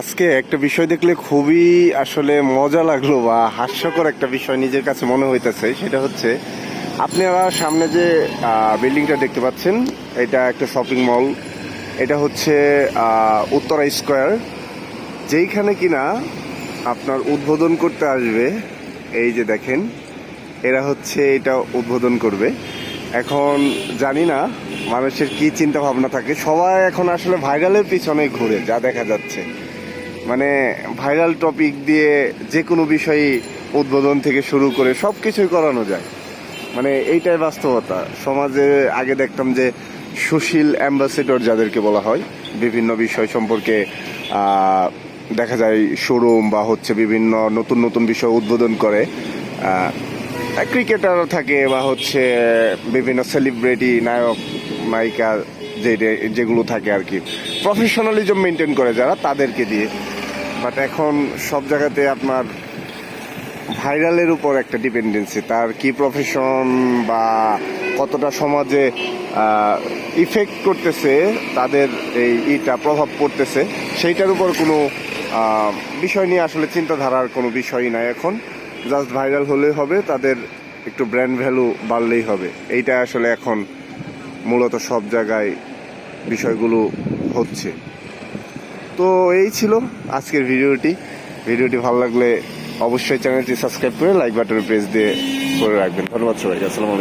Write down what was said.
আজকে একটা বিষয় দেখলে খুবই আসলে মজা লাগল বা হাস্যকর একটা বিষয় নিজের কাছে মনে হইতেছে, সেটা হচ্ছে আপনারা সামনে যে বিল্ডিংটা দেখতে পাচ্ছেন, এটা একটা শপিং মল। এটা হচ্ছে উত্তরা স্কোয়ার। যেইখানে কিনা আপনার উদ্বোধন করতে আসবে, এই যে দেখেন, এরা হচ্ছে এটা উদ্বোধন করবে। এখন জানি না মানুষের কি চিন্তা ভাবনা থাকে, সবাই এখন আসলে ভাইরালের পিছনে ঘুরে যা দেখা যাচ্ছে। মানে ভাইরাল টপিক দিয়ে যে কোনো বিষয়ই উদ্বোধন থেকে শুরু করে সব কিছুই করানো যায়। মানে এইটাই বাস্তবতা। সমাজে আগে দেখতাম যে সুশীল অ্যাম্বাসেডর যাদেরকে বলা হয়, বিভিন্ন বিষয় সম্পর্কে দেখা যায় শোরুম বা হচ্ছে বিভিন্ন নতুন নতুন বিষয় উদ্বোধন করে। ক্রিকেটার থাকে বা হচ্ছে বিভিন্ন সেলিব্রিটি, নায়ক, নায়িকা যে যেগুলো থাকে আর কি। প্রফেশনালিজম মেনটেন করে যারা, তাদেরকে দিয়ে। বাট এখন সব জায়গাতে আপনার ভাইরালের উপর একটা ডিপেন্ডেন্সি তার কি প্রফেশন বা কতটা সমাজে ইফেক্ট করতেছে, তাদের এই ইটা প্রভাব পড়তেছে, সেইটার উপর কোনো বিষয় নিয়ে আসলে চিন্তাধারার কোনো বিষয়ই নাই এখন। জাস্ট ভাইরাল হলেই হবে, তাদের একটু ব্র্যান্ড ভ্যালু বাড়লেই হবে। এইটা আসলে এখন মূলত সব জায়গায় বিষয়গুলো হচ্ছে। তো এই ছিল আজকের ভিডিওটি। ভিডিওটি ভালো লাগলে অবশ্যই চ্যানেলটি সাবস্ক্রাইব করে লাইক বাটনে প্রেস দিয়ে করে রাখবেন। ধন্যবাদ সবাইকে। আসসালামু